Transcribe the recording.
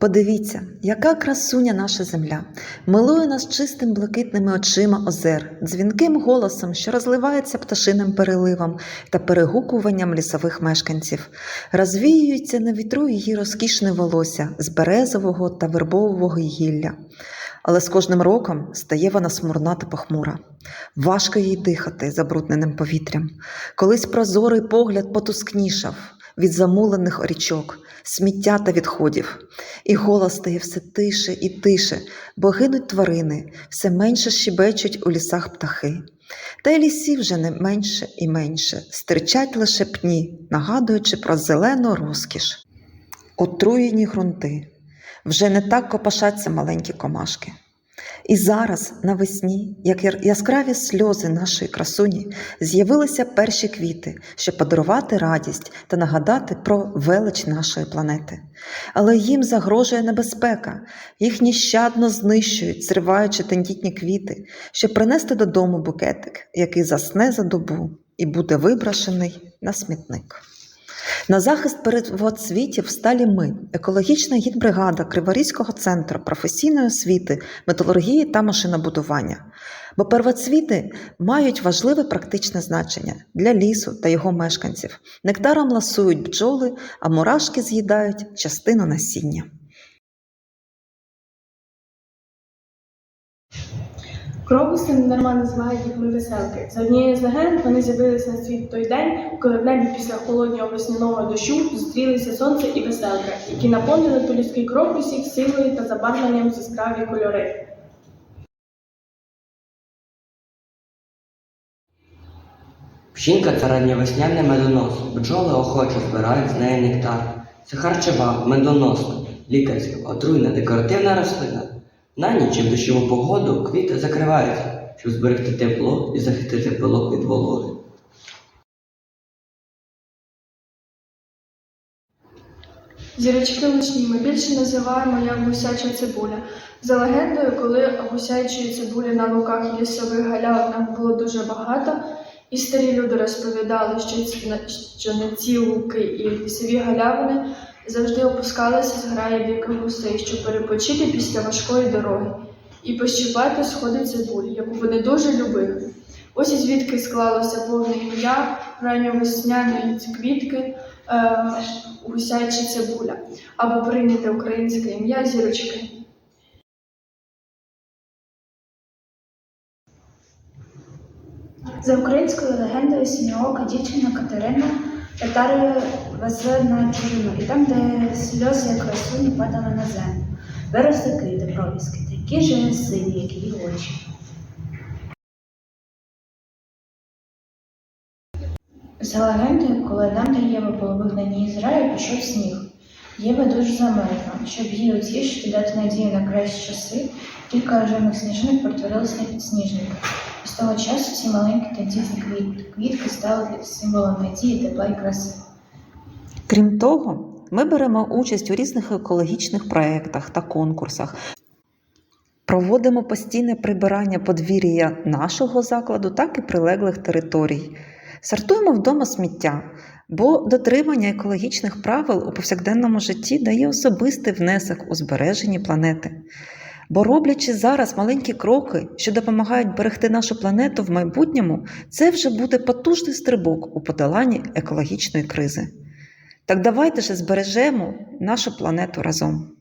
Подивіться, яка красуня наша земля, милує нас чистим блакитними очима озер, дзвінким голосом, що розливається пташиним переливом та перегукуванням лісових мешканців. Розвіюється на вітру її розкішне волосся з березового та вербового гілля. Але з кожним роком стає вона смурна та похмура. Важко їй дихати забрудненим повітрям. Колись прозорий погляд потускнішав від замулених річок, сміття та відходів. І голос стає все тише і тише, бо гинуть тварини, все менше щебечуть у лісах птахи. Та й лісів вже не менше і менше, стирчать лише пні, нагадуючи про зелену розкіш. Отруєні ґрунти. Вже не так копошаться маленькі комашки. І зараз, навесні, як яскраві сльози нашої красуні, з'явилися перші квіти, щоб подарувати радість та нагадати про велич нашої планети. Але їм загрожує небезпека, їх нещадно знищують, зриваючи тендітні квіти, щоб принести додому букетик, який засне за добу і буде виброшений на смітник. На захист первоцвітів сталі ми, екологічна гідбригада Криворізького центру професійної освіти, металургії та машинобудування. Бо первоцвіти мають важливе практичне значення для лісу та його мешканців. Нектаром ласують бджоли, а мурашки з'їдають частину насіння. Крокуси недарма називають дітьми веселки. За однією з легенд вони з'явилися на світ той день, коли в небі після холоднього весняного дощу зустрілися сонце і веселка, які наповнили полюський крокусів силою та забарвленням яскраві кольори. Пшінка це ранньовесняний медонос. Бджоли охоче збирають з неї нектар. Це харчова, медоносна, лікарська, отруйна, декоративна рослина. На ніч в дощову погоду квіти закриваються, щоб зберегти тепло і захистити пилок від вологи. Зірочки лучні ми більше називаємо як гусяча цибуля. За легендою, коли гусячої цибулі на луках і лісових галявинах було дуже багато, і старі люди розповідали, що, що на ці луки і лісові галявини завжди опускалися зграї диких гусей, щоб перепочити після важкої дороги і пощипати сходи цибулі, яку вони дуже любили. Ось і звідки склалося повне ім'я ранньовесняної квітки е, гусяча цибуля або прийняте українське ім'я зірочки. За українською легендою синьоока дівчина Катерина татари везли на чужину, і там, де сльози як красуні падали на землю, виросли квіти провіски, такі ж сині, як її очі. За легендою, коли та Єва були вигнані із пішов сніг. Єва дуже замерзла, щоб її утішити, дати надію на кращі часи, кілька рожевих сніжинок перетворилися на підсніжники. З того часу ці маленькі тендітні квіт- квітки стали символом надії, тепла і краси. Крім того, ми беремо участь у різних екологічних проєктах та конкурсах. Проводимо постійне прибирання подвір'я нашого закладу, так і прилеглих територій. Сортуємо вдома сміття, бо дотримання екологічних правил у повсякденному житті дає особистий внесок у збереженні планети. Бо роблячи зараз маленькі кроки, що допомагають берегти нашу планету в майбутньому, це вже буде потужний стрибок у подоланні екологічної кризи. Так давайте же збережемо нашу планету разом.